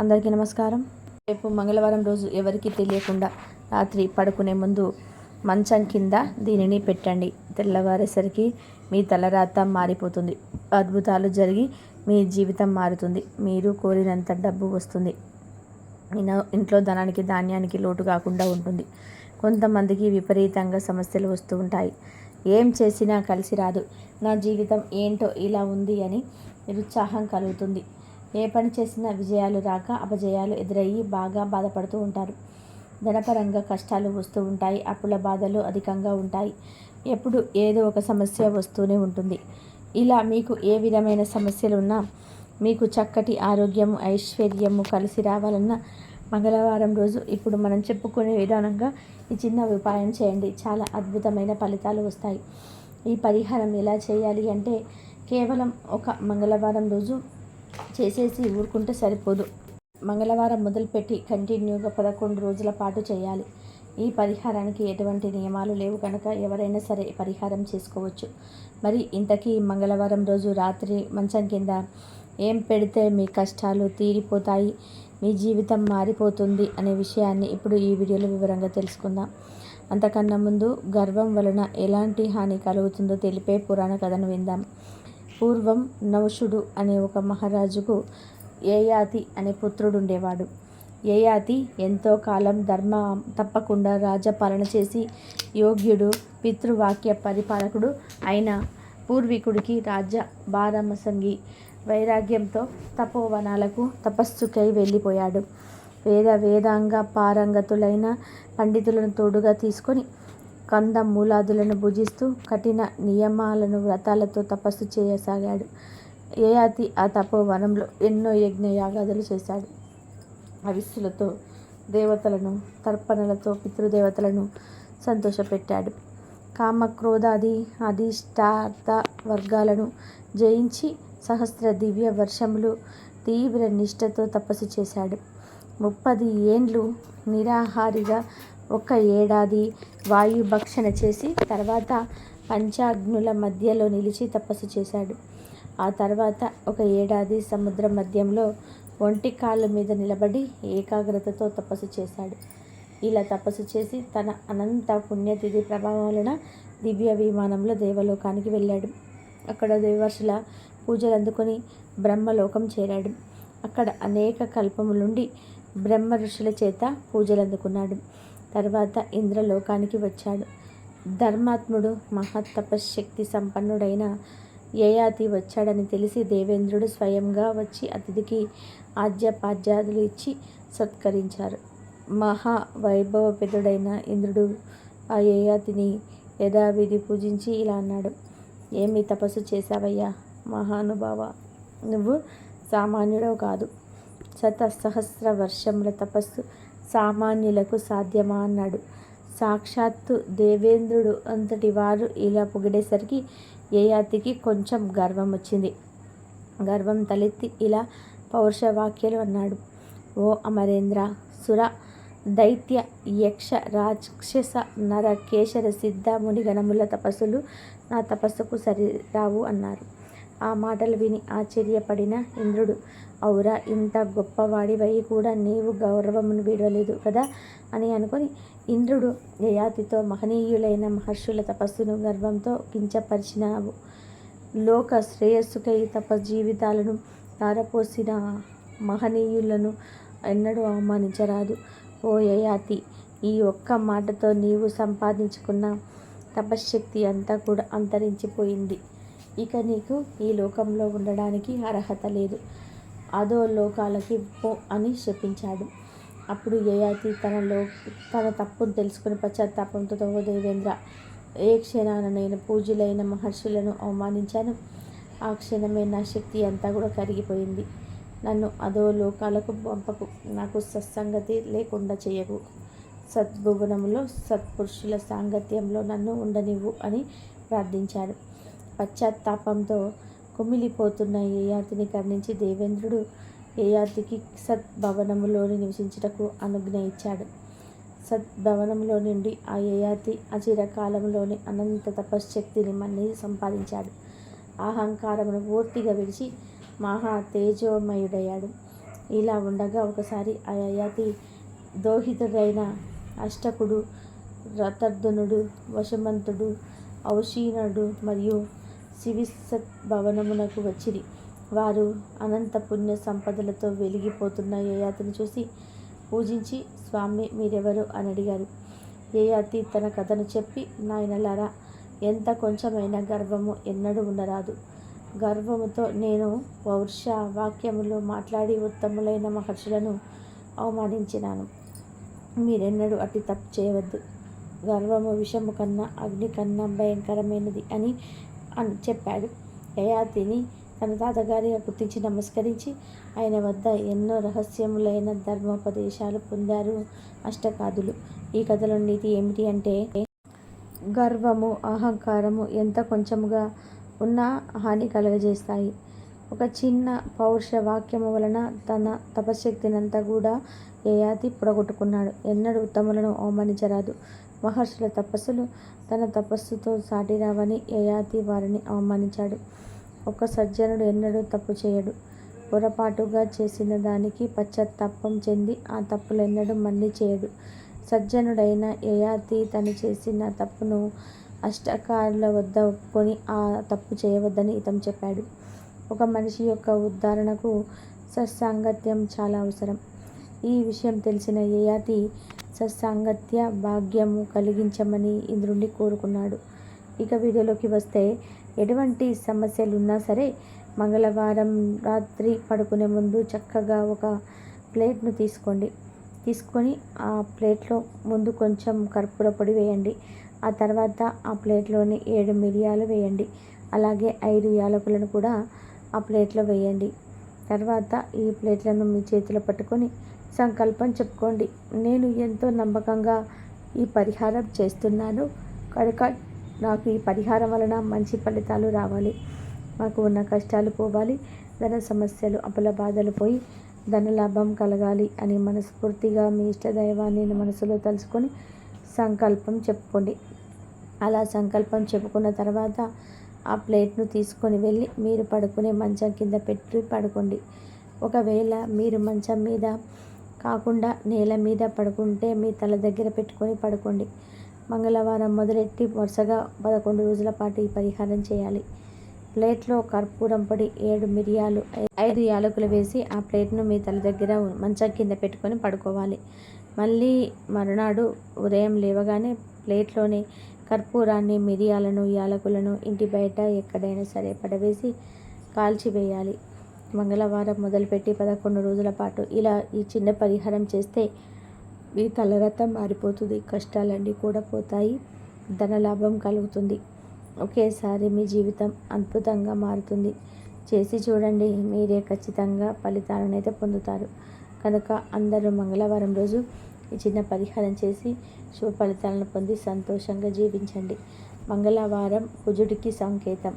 అందరికీ నమస్కారం. రేపు మంగళవారం రోజు ఎవరికీ తెలియకుండా రాత్రి పడుకునే ముందు మంచం కింద దీనిని పెట్టండి. తెల్లవారేసరికి మీ తలరాత మారిపోతుంది. అద్భుతాలు జరిగి మీ జీవితం మారుతుంది. మీరు కోరినంత డబ్బు వస్తుంది. ఇంట్లో ధనానికి ధాన్యానికి లోటు కాకుండా ఉంటుంది. కొంతమందికి విపరీతంగా సమస్యలు వస్తూ ఉంటాయి. ఏం చేసినా కలిసి రాదు. నా జీవితం ఏంటో ఇలా ఉంది అని నిరుత్సాహం కలుగుతుంది. ఏ పని చేసినా విజయాలు రాక అపజయాలు ఎదురయ్యి బాగా బాధపడుతూ ఉంటారు. ధనపరంగా కష్టాలు వస్తూ ఉంటాయి. అప్పుల బాధలు అధికంగా ఉంటాయి. ఎప్పుడు ఏదో ఒక సమస్య వస్తూనే ఉంటుంది. ఇలా మీకు ఏ విధమైన సమస్యలు ఉన్నా మీకు చక్కటి ఆరోగ్యము ఐశ్వర్యము కలిసి రావాలన్న మంగళవారం రోజు ఇప్పుడు మనం చెప్పుకునే విధానంగా ఈ చిన్న ఉపాయం చేయండి. చాలా అద్భుతమైన ఫలితాలు వస్తాయి. ఈ పరిహారం ఎలా చేయాలి అంటే కేవలం ఒక మంగళవారం రోజు చేసేసి ఊరుకుంటే సరిపోదు. మంగళవారం మొదలుపెట్టి కంటిన్యూగా పదకొండు రోజుల పాటు చేయాలి. ఈ పరిహారానికి ఎటువంటి నియమాలు లేవు కనుక ఎవరైనా సరే పరిహారం చేసుకోవచ్చు. మరి ఇంతకీ మంగళవారం రోజు రాత్రి మంచం కింద ఏం పెడితే మీ కష్టాలు తీరిపోతాయి మీ జీవితం మారిపోతుంది అనే విషయాన్ని ఇప్పుడు ఈ వీడియోలో వివరంగా తెలుసుకుందాం. అంతకన్నా ముందు గర్వం వలన ఎలాంటి హాని కలుగుతుందో తెలిపే పురాణ కథను విందాం. పూర్వం నవషుడు అనే ఒక మహారాజుకు ఏయాతి అనే పుత్రుడు ఉండేవాడు ఏయాతి ఎంతో కాలం ధర్మ తప్పకుండా రాజపాలన చేసి యోగ్యుడు పితృవాక్య పరిపాలకుడు అయిన పూర్వీకుడికి రాజ్య భారమసంగి వైరాగ్యంతో తపోవనాలకు తపస్సుకై వెళ్ళిపోయాడు. వేద వేదాంగ పారంగతులైన పండితులను తోడుగా తీసుకొని కంద మూలాదులను భుజిస్తూ కఠిన నియమాలను వ్రతాలతో తపస్సు చేయసాగాడు. ఏయాతి ఆ తపోవనంలో ఎన్నో యజ్ఞ యాగాదులు చేశాడు. అవిస్సులతో దేవతలను తర్పణలతో పితృదేవతలను సంతోషపెట్టాడు. కామక్రోధాది అధిష్టార్థ వర్గాలను జయించి సహస్ర దివ్య వర్షములు తీవ్ర నిష్ఠతో తపస్సు చేశాడు. ముప్పది ఏండ్లు నిరాహారిగా ఒక ఏడాది వాయుభక్షణ చేసి తర్వాత పంచాగ్నుల మధ్యలో నిలిచి తపస్సు చేశాడు. ఆ తర్వాత ఒక ఏడాది సముద్ర మధ్యంలో ఒంటి కాళ్ళ మీద నిలబడి ఏకాగ్రతతో తపస్సు చేశాడు. ఇలా తపస్సు చేసి తన అనంత పుణ్యతిథి ప్రభావం వలన దివ్య విమానంలో దేవలోకానికి వెళ్ళాడు. అక్కడ దేవర్షుల పూజలు అందుకొని బ్రహ్మలోకం చేరాడు. అక్కడ అనేక కల్పములుండి బ్రహ్మ ఋషుల చేత పూజలు అందుకున్నాడు తర్వాత ఇంద్రలోకానికి వచ్చాడు. ధర్మాత్ముడు మహత్తపశక్తి సంపన్నుడైన యయాతి వచ్చాడని తెలిసి దేవేంద్రుడు స్వయంగా వచ్చి అతిథికి ఆద్యపాద్యాదులు ఇచ్చి సత్కరించారు. మహా వైభవపెదుడైన ఇంద్రుడు ఆ యయాతిని యథావిధి పూజించి ఇలా అన్నాడు. ఏమి తపస్సు చేశావయ్యా మహానుభావ? నువ్వు సామాన్యుడవు కాదు. శత సహస్ర వర్షముల తపస్సు సామాన్యులకు సాధ్యమా? అన్నాడు. సాక్షాత్తు దేవేంద్రుడు అంతటి వారు ఇలా పొగిడేసరికి యయాతికి కొంచెం గర్వం వచ్చింది గర్వం తలెత్తి ఇలా పౌరుషవాక్యాలు అన్నాడు. ఓ అమరేంద్ర సుర దైత్య యక్ష రాక్షస నర కేశర సిద్ధ మునిగణముల తపస్సులు నా తపస్సుకు సరిరావు అన్నారు. ఆ మాటలు విని ఆశ్చర్యపడిన ఇంద్రుడు. ఔరా ఇంత గొప్పవాడివై కూడా నీవు గౌరవమును వీడలేదు కదా? అని అనుకొని ఇంద్రుడు యయాతితో మహనీయులైన మహర్షుల తపస్సును గర్వంతో కించపరిచినావు. లోక శ్రేయస్సుకై తప జీవితాలను తారపోసిన మహనీయులను ఎన్నడూ అవమానించరాదు. ఓ యయాతి ఈ ఒక్క మాటతో నీవు సంపాదించుకున్న తపశ్శక్తి అంతా కూడా అంతరించిపోయింది. ఇక నీకు ఈ లోకంలో ఉండడానికి అర్హత లేదు. అదో లోకాలకి పో అని శపించాడు. అప్పుడు యయాతి తన లో తన తప్పును తెలుసుకుని పశ్చాత్తాపంతో దేవేంద్ర ఏ క్షణాన నేను పూజలైన మహర్షులను అవమానించాను? ఆ క్షణమే నా శక్తి అంతా కూడా కరిగిపోయింది. నన్ను అదో లోకాలకు పంపకు. నాకు సత్సంగతి లేకుండా చేయకు. సద్భువనంలో సత్పురుషుల సాంగత్యంలో నన్ను ఉండనివ్వు అని ప్రార్థించాడు. పశ్చాత్తాపంతో కుమిలిపోతున్న యయాతిని కర్ణించి దేవేంద్రుడు యయాతికి సద్భవనములోని నివసించుటకు అనుజ్ఞ ఇచ్చాడు. సద్భవనంలో నుండి ఆ యయాతి అచిరకాలంలోని అనంత తపశ్శక్తిని మళ్ళీ సంపాదించాడు. అహంకారమును పూర్తిగా విడిచి మహా తేజోమయుడయ్యాడు. ఇలా ఉండగా ఒకసారి ఆ యయాతి దోహితుడైన అష్టకుడు రతర్ధనుడు వశమంతుడు ఔషీనుడు మరియు శివిసత్ భవనమునకు వచ్చిరి. వారు అనంత పుణ్య సంపదలతో వెలిగిపోతున్న యయాతిని చూసి పూజించి స్వామి మీరెవరు? అని అడిగారు. యయాతి తన కథను చెప్పి నాయనలారా ఎంత కొంచెమైనా గర్వము ఎన్నడూ ఉండరాదు. గర్వముతో నేను పౌరుష వాక్యములో మాట్లాడి ఉత్తములైన మహర్షులను అవమానించినాను. మీరెన్నడూ అటు తప్పు చేయవద్దు. గర్వము విషము కన్నా అగ్ని కన్నా భయంకరమైనది అని అని చెప్పాడు. యయాతిని తన తాతగారిగా గుర్తించి నమస్కరించి ఆయన వద్ద ఎన్నో రహస్యములైన ధర్మోపదేశాలు పొందారు అష్టకాదులు. ఈ కథలో నీతి ఏమిటి అంటే గర్వము అహంకారము ఎంత కొంచెముగా ఉన్నా హాని కలుగజేస్తాయి. ఒక చిన్న పౌరుష వాక్యము వలన తన తపశక్తినంతా కూడా యయాతి పొడగొట్టుకున్నాడు. ఎన్నడూ ఉత్తములను అవమానించరాదు. మహర్షుల తపస్సులు తన తపస్సుతో సాటిరావని యయాతి వారిని అవమానించాడు. ఒక సజ్జనుడు ఎన్నడూ తప్పు చేయడు. పొరపాటుగా చేసిన దానికి పశ్చాత్తాపం చెంది ఆ తప్పులు ఎన్నడూ మళ్ళీ చేయడు. సజ్జనుడైన యయాతి తను చేసిన తప్పును అష్టకారుల వద్ద ఒప్పుకొని ఆ తప్పు చేయవద్దని ఇతం చెప్పాడు. ఒక మనిషి యొక్క ఉద్ధరణకు సత్సాంగత్యం చాలా అవసరం. ఈ విషయం తెలిసిన యయాతి సత్సాంగత్య భాగ్యము కలిగించమని ఇంద్రుణ్ణి కోరుకున్నాడు. ఇక వీడియోలోకి వస్తే ఎటువంటి సమస్యలు ఉన్నా సరే మంగళవారం రాత్రి పడుకునే ముందు చక్కగా ఒక ప్లేట్ను తీసుకోండి. తీసుకొని ఆ ప్లేట్లో ముందు కొంచెం కర్పూర పొడి వేయండి. ఆ తర్వాత ఆ ప్లేట్లోని ఏడు మిరియాలు వేయండి. అలాగే ఐదు యాలకులను కూడా ఆ ప్లేట్లో వేయండి. తర్వాత ఈ ప్లేట్లను మీ చేతిలో పట్టుకొని సంకల్పం చెప్పుకోండి. నేను ఎంతో నమ్మకంగా ఈ పరిహారం చేస్తున్నాను. కనుక నాకు ఈ పరిహారం వలన మంచి ఫలితాలు రావాలి. మాకు ఉన్న కష్టాలు పోవాలి. ధన సమస్యలు అప్పుల బాధలు పోయి ధనలాభం కలగాలి అని మనస్ఫూర్తిగా మీ ఇష్టదైవాన్ని మనసులో తలుసుకొని సంకల్పం చెప్పుకోండి. అలా సంకల్పం చెప్పుకున్న తర్వాత ఆ ప్లేట్ను తీసుకొని వెళ్ళి మీరు పడుకునే మంచం కింద పెట్టి పడుకోండి. ఒకవేళ మీరు మంచం మీద కాకుండా నేల మీద పడుకుంటే మీ తల దగ్గర పెట్టుకొని పడుకోండి. మంగళవారం మొదలెట్టి వరుసగా పదకొండు రోజుల పాటు ఈ పరిహారం చేయాలి. ప్లేట్లో కర్పూరం పొడి ఏడు మిరియాలు ఐదు యాలకులు వేసి ఆ ప్లేట్ను మీ తల దగ్గర మంచం కింద పెట్టుకొని పడుకోవాలి. మళ్ళీ మరునాడు ఉదయం లేవగానే ప్లేట్లోని కర్పూరాన్ని మిరియాలను యాలకులను ఇంటి బయట ఎక్కడైనా సరే పడవేసి కాల్చివేయాలి. మంగళవారం మొదలుపెట్టి పదకొండు రోజుల పాటు ఇలా ఈ చిన్న పరిహారం చేస్తే మీ తలరథం మారిపోతుంది కష్టాలన్నీ కూడా పోతాయి. ధనలాభం కలుగుతుంది. ఒకేసారి మీ జీవితం అద్భుతంగా మారుతుంది. చేసి చూడండి మీరే ఖచ్చితంగా ఫలితాలను అయితే పొందుతారు. కనుక అందరూ మంగళవారం రోజు ఈ చిన్న పరిహారం చేసి శుభ ఫలితాలను పొంది సంతోషంగా జీవించండి. మంగళవారం కుజుడికి సంకేతం.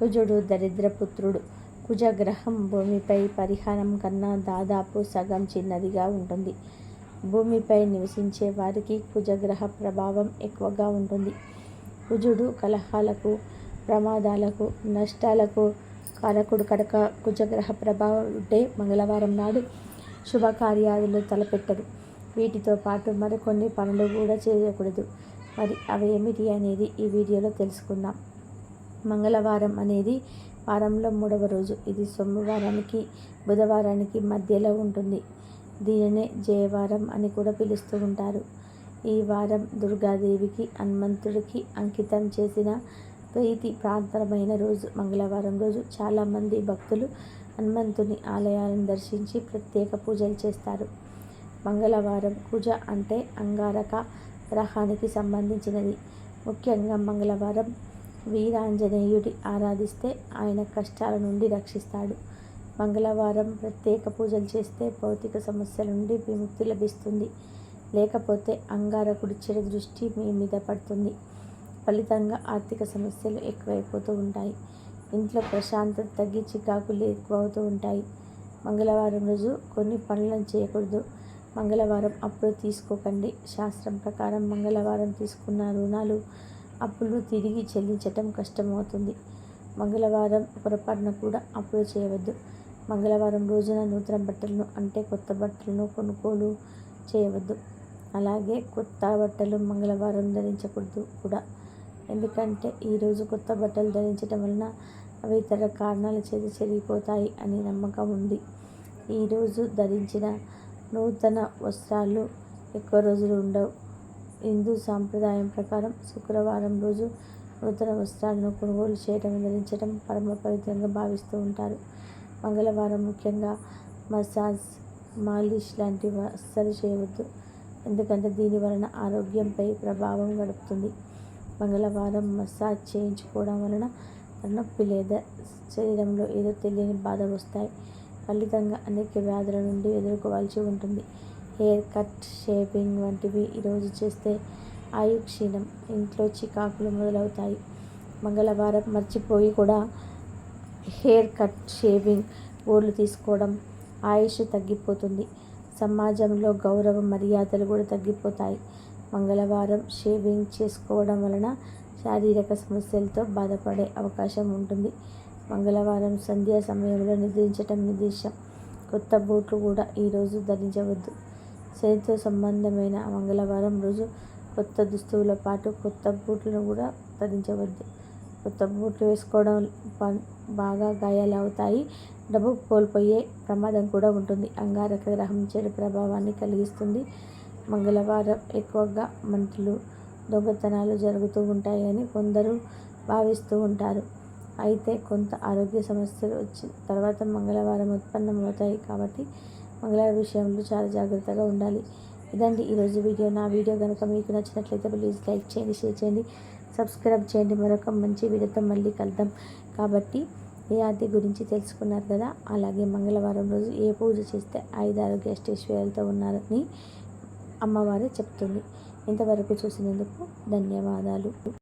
కుజుడు దరిద్రపుత్రుడు. కుజగ్రహం భూమిపై పరిహారం కన్నా దాదాపు సగం చిన్నదిగా ఉంటుంది. భూమిపై నివసించే వారికి కుజగ్రహ ప్రభావం ఎక్కువగా ఉంటుంది. కుజుడు కలహాలకు ప్రమాదాలకు నష్టాలకు కారకుడు కనుక కుజగ్రహ ప్రభావం ఉంటే మంగళవారం నాడు శుభకార్యాలు తలపెట్టరు వీటితో పాటు మరికొన్ని పనులు కూడా చేయకూడదు. మరి అవి ఏమిటి అనేది ఈ వీడియోలో తెలుసుకుందాం. మంగళవారం అనేది వారంలో మూడవ రోజు. ఇది సోమవారానికి బుధవారానికి మధ్యలో ఉంటుంది. దీనినే జయవారం అని కూడా పిలుస్తూ ఉంటారు. ఈ వారం దుర్గాదేవికి హనుమంతుడికి అంకితం చేసిన ప్రీతి ప్రాంతమైన రోజు. మంగళవారం రోజు చాలామంది భక్తులు హనుమంతుని ఆలయాలను దర్శించి ప్రత్యేక పూజలు చేస్తారు. మంగళవారం పూజ అంటే అంగారక గ్రహానికి సంబంధించినది. ముఖ్యంగా మంగళవారం వీరాంజనేయుడి ఆరాధిస్తే ఆయన కష్టాల నుండి రక్షిస్తాడు. మంగళవారం ప్రత్యేక పూజలు చేస్తే భౌతిక సమస్యల నుండి విముక్తి లభిస్తుంది. లేకపోతే అంగారకుడి చెడు దృష్టి మీ మీద పడుతుంది. ఫలితంగా ఆర్థిక సమస్యలు ఎక్కువైపోతూ ఉంటాయి. ఇంట్లో ప్రశాంతత తగ్గి చికాకులు ఎక్కువ అవుతూ ఉంటాయి. మంగళవారం రోజు కొన్ని పనులను చేయకూడదు. మంగళవారం అప్పులు తీసుకోకండి. శాస్త్రం ప్రకారం మంగళవారం తీసుకున్న రుణాలు అప్పులు తిరిగి చెల్లించటం కష్టమవుతుంది. మంగళవారం పొరపాటున కూడా అప్పులు చేయవద్దు. మంగళవారం రోజున నూతన బట్టలను అంటే కొత్త బట్టలను కొనుగోలు చేయవద్దు. అలాగే కొత్త బట్టలు మంగళవారం ధరించకూడదు కూడా. ఎందుకంటే ఈరోజు కొత్త బట్టలు ధరించడం వలన అవి ఇతర కారణాల చేత చెరిగిపోతాయి అనే నమ్మకం ఉంది. ఈరోజు ధరించిన నూతన వస్త్రాలు ఎక్కువ రోజులు ఉండవు. హిందూ సాంప్రదాయం ప్రకారం శుక్రవారం రోజు నూతన వస్త్రాలను కొనుగోలు చేయడం ధరించడం పరమ పవిత్రంగా భావిస్తూ ఉంటారు. మంగళవారం ముఖ్యంగా మసాజ్ మాలిష్ లాంటివి అస్సలు చేయవద్దు. ఎందుకంటే దీని వలన ఆరోగ్యంపై ప్రభావం గడుపుతుంది. మంగళవారం మసాజ్ చేయించుకోవడం వలన నొప్పి లేదా శరీరంలో ఏదో తెలియని బాధ వస్తాయి. ఫలితంగా అనేక వ్యాధుల నుండి ఎదుర్కోవాల్సి ఉంటుంది. హెయిర్ కట్ షేవింగ్ వంటివి ఈరోజు చేస్తే ఆయు క్షీణం ఇంట్లో చికాకులు మొదలవుతాయి. మంగళవారం మర్చిపోయి కూడా హెయిర్ కట్ షేవింగ్ ఊర్లు తీసుకోవడం ఆయుష్ తగ్గిపోతుంది. సమాజంలో గౌరవ మర్యాదలు కూడా తగ్గిపోతాయి. మంగళవారం షేవింగ్ చేసుకోవడం వలన శారీరక సమస్యలతో బాధపడే అవకాశం ఉంటుంది. మంగళవారం సంధ్యా సమయంలో నిద్రించటం నిదేశం కొత్త బూట్లు కూడా ఈరోజు ధరించవద్దు. శనితో సంబంధమైన మంగళవారం రోజు కొత్త దుస్తువుల పాటు కొత్త బూట్లను కూడా ధరించవద్దు. కొత్త బూట్లు వేసుకోవడం బాగా గాయాలు అవుతాయి డబ్బు కోల్పోయే ప్రమాదం కూడా ఉంటుంది. అంగారక గ్రహం చెడు ప్రభావాన్ని కలిగిస్తుంది. మంగళవారం ఎక్కువగా మంత్రులు దొంగతనాలు జరుగుతూ ఉంటాయని కొందరు భావిస్తూ ఉంటారు. అయితే కొంత ఆరోగ్య సమస్యలు వచ్చిన తర్వాత మంగళవారం ఉత్పన్నమవుతాయి కాబట్టి మంగళవారం విషయంలో చాలా జాగ్రత్తగా ఉండాలి. ఇదండి ఈరోజు వీడియో. నా వీడియో కనుక మీకు నచ్చినట్లయితే ప్లీజ్ లైక్ చేయండి షేర్ చేయండి సబ్స్క్రైబ్ చేయండి. మరొక మంచి వీడియోతో మళ్ళీ కలుద్దాం. కాబట్టి ఏ ఆది గురించి తెలుసుకున్నారు కదా? అలాగే మంగళవారం రోజు ఏ పూజ చేస్తే ఐదు ఆరోగ్య అష్టేశ్వర్యాలతో ఉన్నారని అమ్మవారే చెప్తుంది. ఇంతవరకు చూసినందుకు ధన్యవాదాలు.